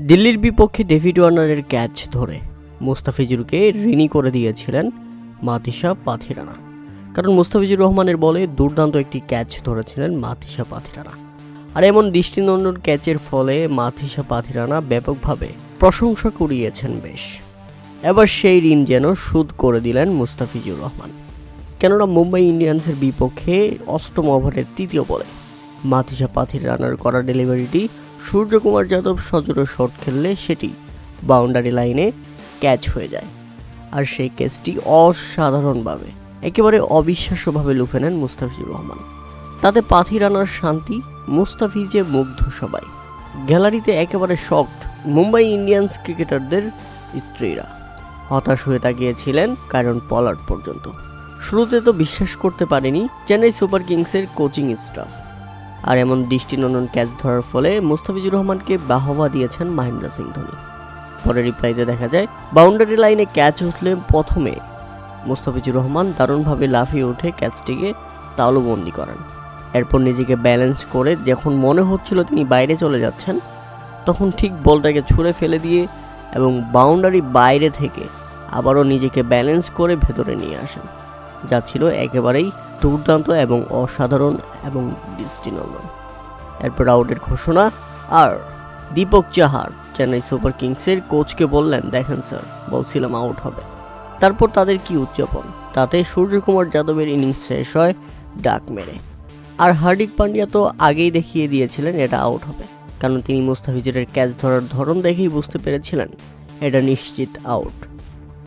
দিল্লির বিপক্ষে David ওয়ার্নারের catch ধরে। মুস্তাফিজুরকে ঋণী করে দিয়েছিলেন মাতিসা পাথিরানা। কারণ মুস্তাফিজুর রহমানের বলে দুর্দান্ত একটি ক্যাচ ধরেছিলেন মাতিসা পাথিরানা। আর এমন দৃষ্টিনন্দন ক্যাচের ফলে মাথিসা পাথিরানা ব্যাপকভাবে প্রশংসা কুড়িয়েছেন বেশ। এবার সেই ঋণ যেন শোধ করে দিলেন মুস্তাফিজুর রহমান। কেননা মুম্বাই ইন্ডিয়ান্সের বিপক্ষে অষ্টম ওভারের তৃতীয় বলে মাথিসা পাথির রানার করা ডেলিভারিটি সূর্যকুমার যাদব সজোরে শট খেললে সেটি বাউন্ডারি লাইনে ক্যাচ হয়ে যায়। আর সেই ক্যাচটি অসাধারণভাবে, একেবারে অবিশ্বাস্যভাবে লুফে নেন মুস্তাফিজুর রহমান। তাতে পাথি রানার শান্তি, মুস্তাফিজে মুগ্ধ সবাই। গ্যালারিতে একেবারে শকড মুম্বাই ইন্ডিয়ান্স ক্রিকেটারদের স্ত্রীরা। হতাশ হয়ে তাকিয়েছিলেন কারণ পলার্ড পর্যন্ত। শুরুতে তো বিশ্বাস করতে পারেনি চেন্নাই সুপার কিংসের কোচিং স্টাফ। আর এমন দৃষ্টিনন্দন ক্যাচ ধরার ফলে মুস্তাফিজুর রহমানকে বাহবা দিয়েছেন মহেন্দ্র সিং ধোনি। পরে রিপ্লাইতে দেখা যায়, বাউন্ডারি লাইনে ক্যাচ উঠলে প্রথমে মুস্তাফিজুর রহমান দারুণভাবে লাফিয়ে উঠে ক্যাচটিকে তালুবন্দি করেন। এরপর নিজেকে ব্যালেন্স করে যখন মনে হচ্ছিল তিনি বাইরে চলে যাচ্ছেন, তখন ঠিক বলটাকে ছুঁড়ে ফেলে দিয়ে এবং বাউন্ডারি বাইরে থেকে আবারও নিজেকে ব্যালেন্স করে ভেতরে নিয়ে আসেন। যা ছিল একেবারেই দুর্দান্ত এবং অসাধারণ এবং দৃষ্টিনন্দন। এরপর আউটের ঘোষণা, আর দীপক চাহার, চেন্নাই সুপার কিংসের কোচকে বললেন, দেখেন স্যার, বলছিলাম আউট হবে। তারপর তাদের কি উদযাপন? তাতে সূর্যকুমার যাদবের ইনিংস শেষ হয় ডাক মেরে। আর হার্দিক পান্ডিয়া তো আগেই দেখিয়ে দিয়েছিলেন এটা আউট হবে। কারণ তিনি মুস্তাফিজের ক্যাচ ধরার ধরন দেখেই বুঝতে পেরেছিলেন, এটা নিশ্চিত আউট।